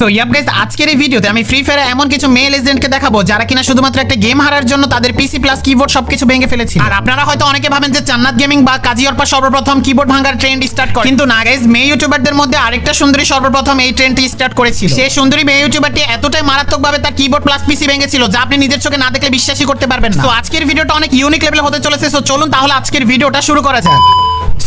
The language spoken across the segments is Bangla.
সো ইয়াপ গাইস আজকের এই ভিডিওতে আমি ফ্রি ফায়ারে এমন কিছু মেল এজেন্টকে দেখাবো যারা কিনা শুধুমাত্র একটা গেম হারার জন্য তাদের পিসি প্লাস কিবোর্ড সবকিছু ভেঙে ফেলেছে আর আপনারা হয়তো অনেকে ভাবেন যে জান্নাত গেমিং বা কাজী অর্পা সর্বপ্রথম কিবোর্ড ভাঙার ট্রেন্ড স্টার্ট করে। কিন্তু না গাইস মেয়ে ইউটিউবারদের মধ্যে আরেকটা সুন্দরী সর্বপ্রথম এই ট্রেন্ডটি স্টার্ট করেছিল। সেই সুন্দরী মেয়ে ইউটিউবারটি এতটাই মারাত্মকভাবে তার কিবোর্ড প্লাস পিসি ভেঙেছিল যা আপনি নিজের চোখে না দেখলে বিশ্বাসই করতে পারবেন তো আজকের ভিডিওটা অনেক ইউনিক লেভেলে হতে চলেছে। সো চলুন তাহলে আজকের ভিডিওটা শুরু করা যাক।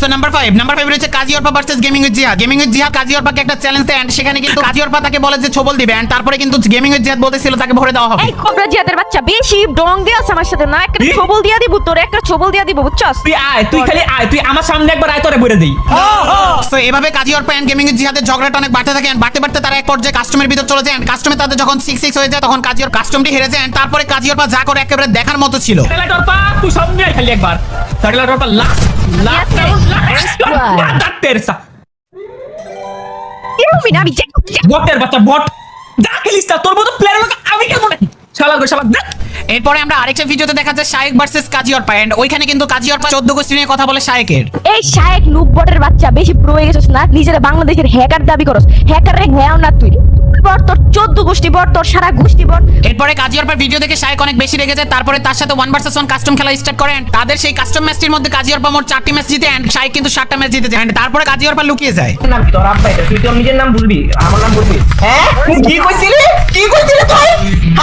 So number five number five রয়েছে Kazi Arpa versus gaming with Jihad gaming with Jihad Kazi অর্পাকে একটা চ্যালেঞ্জ দেয় and সেখানে কিন্তু কাজী অর্পা তাকে বলে যে ছবল দিবে and তারপরে কিন্তু গেমিং উইথ জিহাদ বলতেছিল তাকে ভরে দেওয়া হবে। এই কোবরা জিয়াদের বাচ্চা বেশি ডং দিয়ে আছে আমার সাথে। না একটা ছবল দিয়া দিব তোর একটা ছবল দিয়া দিব বুঝছস? তুই আয় তুই খালি আয় তুই আমার সামনে একবার আয় তোরে বলে দেই। সো এভাবে Kazi Arpa and gaming with জিহাদের ঝগড়াটা অনেক বাড়তে থাকে and বাড়তে বাড়তে তারা এক পর্যায়ে কাস্টমের ভিতর চলে যায় এন্ড কাস্টমে তাদের যখন সিক্স সিক্স হয়ে যায় তখন কাজী অর্পা কাস্টমটি হেরে যায় and তারপরে কাজী অর্পা যা করে একেবারে দেখার মতো ছিল। তুই সামনে আয় খালি একবার। লাস্ট লাস্ট লাস্ট তেরসা এরকমই না আমি যে বটের বাচ্চা বট যা খেলিস না তোর মতো প্লেয়ার লোক আমি কেমন শালা গো শালা এরপরে আমরা আরেকটা ভিডিওতে দেখা যায় শায়েক ভার্সেস কাজী অর্পা এন্ড ওইখানে কিন্তু কাজী অর্পা চোদ্দ গোষ্ঠী নিয়ে কথা বলে শায়েকের। এই শায়েক নুব বটের বাচ্চা বেশি প্রো হয়ে গেছিস না? নিজের বাংলাদেশের হ্যাকার দাবি করস। হ্যাকার রে হ্যাও না তুই। বট তোর চোদ্দ গোষ্ঠী বট তোর সারা গোষ্ঠী বট এরপরে কাজী অর্পার ভিডিও দেখে শায়েক অনেক বেশি রেগে যায় তারপরে তার সাথে ওয়ান ভার্সেস ওয়ান কাস্টম খেলা স্টার্ট করে তাদের সেই কাস্টম ম্যাচটির মধ্যে কাজী অর্পা মোট চারটি ম্যাচ জিতে এন্ড শায়েক কিন্তু সাতটা ম্যাচ জিতে যায় and তারপরে কাজী অর্পা লুকিয়ে যায়। নাম কি? তোর আব্বা এটা? তুই তোর নিজের নাম বলবি আমার নাম বলবি হ্যাঁ? তুই কি কইছিলি? কি কইছিলি তুই?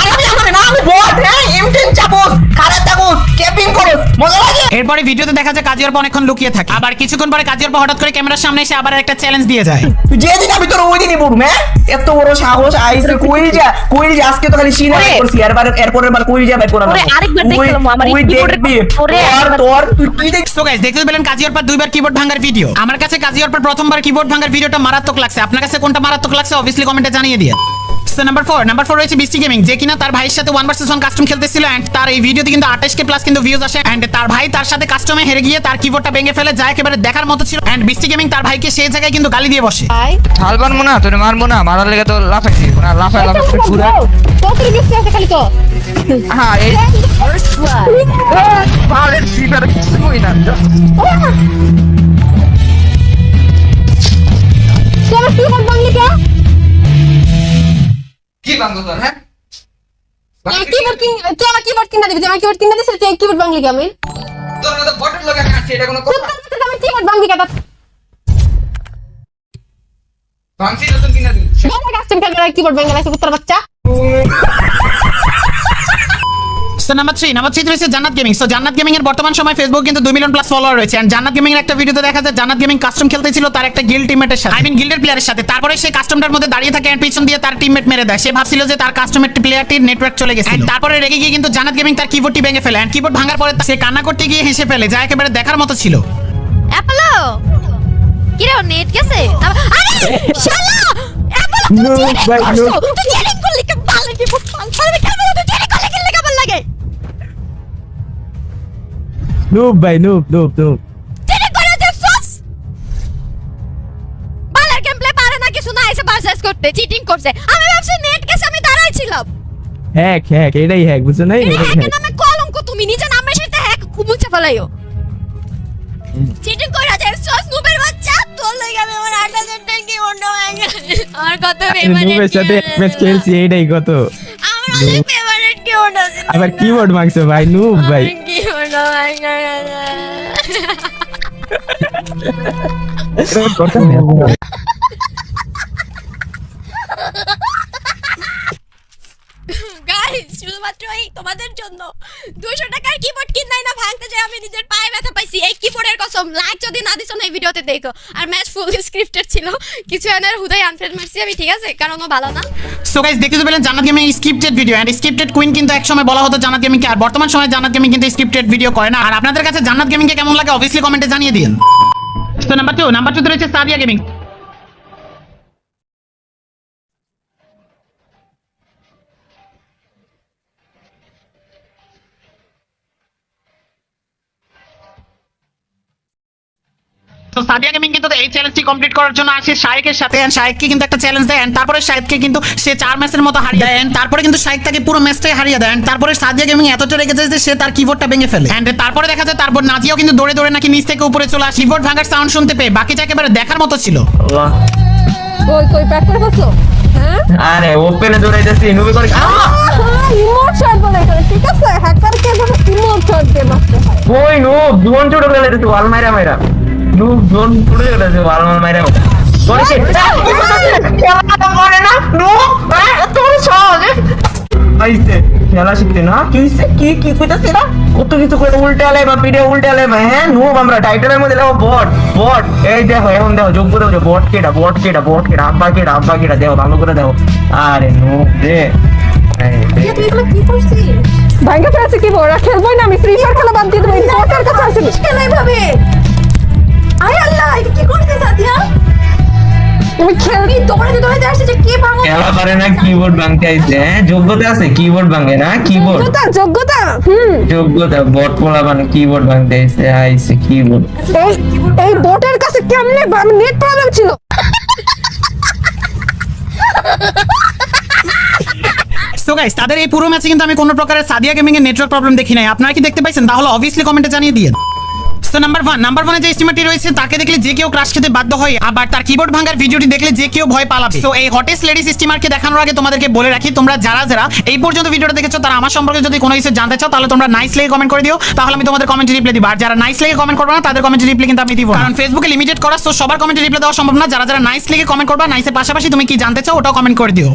আরে আমার নাম বল হ্যাঁ? এমটেন চাপোস খারাপ চাপোস ক্যাপিং করস মজা লাগে? এরপরে ভিডিওতে দেখা যায় কাজী অর্পা অনেকক্ষণ লুকিয়ে থাকে। আবার কিছুক্ষণ পরে কাজী অর্পা হঠাৎ করে ক্যামেরার সামনে এসে আবার একটা চ্যালেঞ্জ দিয়ে যায়। তুই যে দিন আমি তোর ওই দিনই বলব হ্যাঁ? এত বড় সাহস আইসে কুইল যা কুইল যা আজকে তো খালি সিনা ওরে। করছি এরবার এরপরের বার কুইল যা বের করা ওরে, আরেকবার দেখলাম, আমার দেখবি। তোর তোর তুই গাইস দেখতে পেলেন কাজী অর্পার দুইবার কিবোর্ড ভাঙার ভিডিও আমার কাছে কাজিয়ার পর প্রথমবার কিবোর্ড ভাঙার ভিডিওটা মারাত্মক লাগছে। আপনার কাছে কোনটা মারাত্মক লাগছে অবভিয়াসলি কমেন্টে জানিয়ে দিয়ে so number four number four রয়েছে বৃষ্টি গেমিং যে কিনা তার ভাইয়ের সাথে ওয়ান ভার্সেস ওয়ান কাস্টম খেলতেছিল এন্ড তার এই ভিডিওতে কিন্তু আঠাশ কে প্লাস কিন্তু ভিউজ আসে এন্ড তার ভাই তার সাথে কাস্টমে হেরে গিয়ে তার কিবোর্ডটা ভেঙে ফেলে যা একেবারে দেখার মতো ছিল এন্ড বিস্টি গেমিং তার ভাইকে সেই জায়গায় কিন্তু গালি দিয়ে বসে। হাল বানবো না তোরে মারবো না মারার লেগে তো লাফাইছি না লাফাই লাফাই করে পুরা হ্যাঁ এই ভালের ফিগার কিছুই না। কি বাংলো তোর হ্যাঁ কিবোর্ড কিন তুই আমার কিবোর্ড কিনা দিবি আমার কিবোর্ড কিনা দিছিস তুই কিবোর্ড ভাঙলি কি আমি? তোর আমি আছি এটা কোনো তুই কথা তোর আমার কিবোর্ড ভাঙলি কেন? ভাঙছি নতুন কিনা খেলবে কিবোর্ড ভাঙলি আছে কুত্তার বাচ্চা। So number three number three রয়েছে জান্নাত গেমিং সো জান্নাত গেমিং এর বর্তমান সময় ফেসবুক কিন্তু দুই মিলিয়ন প্লাস ফলোয়ার রয়েছে। এন্ড জান্নাত গেমিং এর একটা ভিডিওতে দেখা যায় জান্নাত গেমিং কাস্টম খেলতেছিল তার একটা গিল্ড টিমমেটের সাথে। আই মিন গিল্ডের প্লেয়ারের সাথে। তারপরে সেই কাস্টমটার মধ্যে দাঁড়িয়ে থাকে এন্ড পিছন দিয়ে তার টিমমেট মেরে দেয়। সে ভাবছিল যে তার কাস্টমের প্লেয়ারটির নেটওয়ার্ক চলে গেছে And তারপরে রেগে গিয়ে কিন্তু জান্নাত গেমিং তার কিবোর্ডটি ভেঙে ফেলে। এন্ড কিবোর্ড ভাঙার পরে সে কান্না করতে গিয়ে হেসে ফেলে যা একেবারে দেখার মতো ছিল। অ্যাপোলো কিরে ওর নেট গেছে? আরে শালা! অ্যাপোলো তুই জেনে করছ তুই জেনে করলি কে ভালো কি না কিছু না এসে ভার্সেস করতে চিটিং করছে। আমি ভাবছি নেট গেছে আমি দাঁড়াই ছিলাম হ্যাক হ্যাক এটাই হ্যাক বুঝছ এটা এটাই নামে কলঙ্ক তুমি নিজে নামের সাথে হ্যাক মুছে ফেলাইও। চিটিং করে আছে সস নুবের বাচ্চা তোর লাগি আমি আমার 8000 টাকা কি অন্য আর কত নুবের সাথে ম্যাচ খেলছি এইটাই কত? আমার অনেক ফেভারিট কি ওটা আবার কিবোর্ড মাগছো ভাই নুব ভাই। Corta mesmo. শুধুমাত্র এই তোমাদের জন্য। 200 টাকার কিবোর্ড না, ভাঙতে যাই আমি নিজের পায়ে ব্যথা পাইছি। এই কিবোর্ডের কসম লাইক যদি না না এই ভিডিওতে দেখো। আর ম্যাচ ফুল ছিল। কিছু এনার হুদাই আনফ্রেন্ড মারছি আমি, ঠিক আছে? কারণ ও ভালো না। সো গাইস দেখতে পেলেন, Jannat gaming scripted video and scripted queen কিন্তু একসময় বলা হতো জান্নাত গেমিং কে, আর বর্তমান সময়ে জান্নাত গেমিং কিন্তু স্ক্রিপ্টেড ভিডিও করে না। আর আপনাদের কাছে জান্নাত গেমিং কে কেমন লাগে অবভিয়াসলি কমেন্টে জানিয়ে দিন। তো নাম্বার টু নাম্বার টু রয়েছে সাদিয়া গেমিং সাদিয়া গেমিং কিন্তু এই চ্যালেঞ্জটি কমপ্লিট করার জন্য আসে শাহেকের সাথে। and শাহেককে কিন্তু একটা চ্যালেঞ্জ দেয় and তারপরে শাহেককে কিন্তু সে চার ম্যাচের মতো হারিয়ে দেয় and তারপরে কিন্তু শাহেক তাকে পুরো ম্যাচটাই হারিয়ে দেয় and তারপরে সাদিয়া গেমিং এতটা রেগে যায় যে সে তার কিবোর্ডটা ভেঙে ফেলে। And তারপরে দেখা যায় তারপর নাজিয়াও কিন্তু দৌড়ে দৌড়ে নাকি নিচ থেকে উপরে চলে আসে। কিবোর্ড ভাঙার সাউন্ড শুনতে পেয়ে বাকিটা একেবারে দেখার মতো ছিল। কই কই প্যাক করে ফেলছো হ্যাঁ? আরে ওপেনে দৌড়াইতেছি নুবি করে ইমোট শট বলে এখানে ঠিক আছে? হ্যাকারকে ইমোট শট দিয়ে মারতে হয়। ওই নো ছোট ওয়াল মাইরা। নো জোন ছোট গেলে তো ওয়াল মাইরা মাইরা করে কি খেলাটা করে না নো এত সহজ আইছে খেলা শিখতে না কি কি কি কইতাছে না কত কিছু করে উল্টে আলে বা পিঠে উল্টে আলে বা হ্যাঁ নো আমরা টাইটেলের মধ্যে দেখো বট বট এই দেখো এখন দেখো যোগ্য দেখো বট কেটা বট কেটা বট কেটা আব্বা কেটা আব্বা কেটা দেখো ভালো করে দেখো আরে নো এই রে। তুই কি ফেলছে বড় খেলবই না আমি ফ্রি ফায়ার খেলা বাদ দিয়ে দেবো ইমোটের কাছে আসিস কেন খেলা পারে না কিবোর্ড ভাঙতে আইছে হ্যাঁ? যোগ্যতা আছে কিবোর্ড ভাঙে না কিবোর্ড যোগ্যতা যোগ্যতা হুম। যোগ্যতা বট পোলা মানে কিবোর্ড ভাঙতে আইছে আইছে কিবোর্ড এই এই বোটের কাছে কেমনে নেট প্রবলেম ছিল? সো গাইস তাদের এই পুরো ম্যাচে কিন্তু আমি কোনো প্রকারের সাদিয়া গেমিং এর নেটওয়ার্ক প্রবলেম দেখি নাই। আপনারা কি দেখতে পাইছেন? তাহলে অবভিয়াসলি কমেন্টে জানিয়ে দিন সো নাম্বার ওয়ান নাম্বার ওয়ানে যে স্টিমারটি রয়েছে, তাকে দেখলে যে কেউ ক্রাশ খেতে বাধ্য হয়, আবার তার কিবোর্ড ভাঙার ভিডিওটি দেখলে যে কেউ ভয় পালাবে। সো এই হটেস্ট লেডিস স্টিমারকে দেখানোর আগে তোমাদেরকে বলে রাখি, তোমরা যারা যারা এই পর্যন্ত ভিডিওটা দেখেছ, তারা আমার সম্পর্কে যদি কোনো কিছু জানতে চাও, তাহলে তোমরা নাইস লেগে কমেন্ট করে দিও, তাহলে আমি তোমাদের কমেন্টে রিপ্লাই দিব। আর যারা নাইস লেগে কমেন্ট করবে না, তাদের কমেন্টে রিপ্লাই কিন্তু আমি দিব। কারণ ফেসবুকে লিমিটেড করা সো সবার কমেন্টে রিপ্লাই দেওয়া সম্ভব না। যারা যারা নাইস লেগে কমেন্ট করবা নাইসের পাশাপাশি তুমি কি জানতে চাও, ওটাও কমেন্ট করে দিও।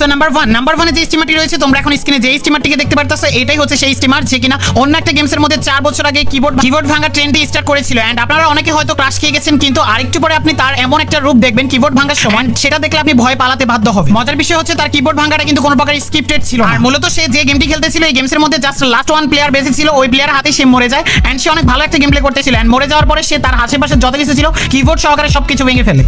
সো নাম্বার ওয়ান নাম্বার ওয়ানে যে স্টিমারটি রয়েছে, তোমরা এখন স্ক্রিনে যে স্টিমারটিকে দেখতে পারতেছো, এটাই হচ্ছে সেই স্টিমার যে কিনা অন্য একটা গেমসের মধ্যে চার বছর আগে কিবোর্ড কিবোর্ড ভাঙা ট্রেন্ডটি স্টার্ট করেছিল। এন্ড আপনারা অনেকে হয়তো ক্রাশ খেয়ে গেছেন, কিন্তু আরেকটু পরে আপনি তার এমন একটা রূপ দেখবেন কিবোর্ড ভাঙার সময়। সেটা দেখলে আপনি ভয় পালাতে বাধ্য হবে মজার বিষয় হচ্ছে, তার কিবোর্ড ভাঙাটা কিন্তু কোনো প্রকার স্ক্রিপ্টেড ছিল আর মূলত সে যে গেমটি খেলতেছিল, এই গেমসের মধ্যে জাস্ট লাস্ট ওয়ান প্লেয়ার বেঁচে ছিল, ওই প্লেয়ার হাতে সে মরে যায়। এন্ড সে অনেক ভালো একটা গেম প্লে করতেছিল। এন্ড মরে যাওয়ার পরে সে তার আশেপাশে যত কিছু ছিল কিবোর্ড সহকারে সবকিছু ভেঙে ফেলে।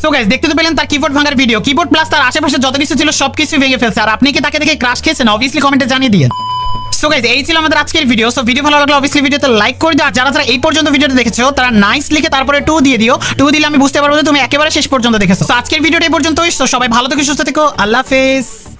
সো গাইস দেখতে তো পেলেন তার কিবোর্ড ভাঙার ভিডিও কিবোর্ড প্লাস তার আশেপাশে যত কিছু ছিল সবকিছু ভেঙে ফেলছে। আর আপনি কি তাকে দেখে ক্রাশ খেয়েছেন? অবভিয়াসলি কমেন্টে জানিয়ে দিন সো গাইস এই ছিল আমাদের আজকের ভিডিও সো ভিডিও ভালো লাগলে অবভিয়াসলি ভিডিওতে লাইক করে দিও। আর যারা যারা এই পর্যন্ত ভিডিওটা দেখেছ তারা নাইস লিখে তারপরে টু দিয়ে দিও। টু দিলে আমি বুঝতে পারব যে তুমি একেবারে শেষ পর্যন্ত দেখেছ। তো আজকের ভিডিওটা এই পর্যন্তই। So, সবাই ভালো থেকো সুস্থ থেকো। আল্লাহ হাফেজ।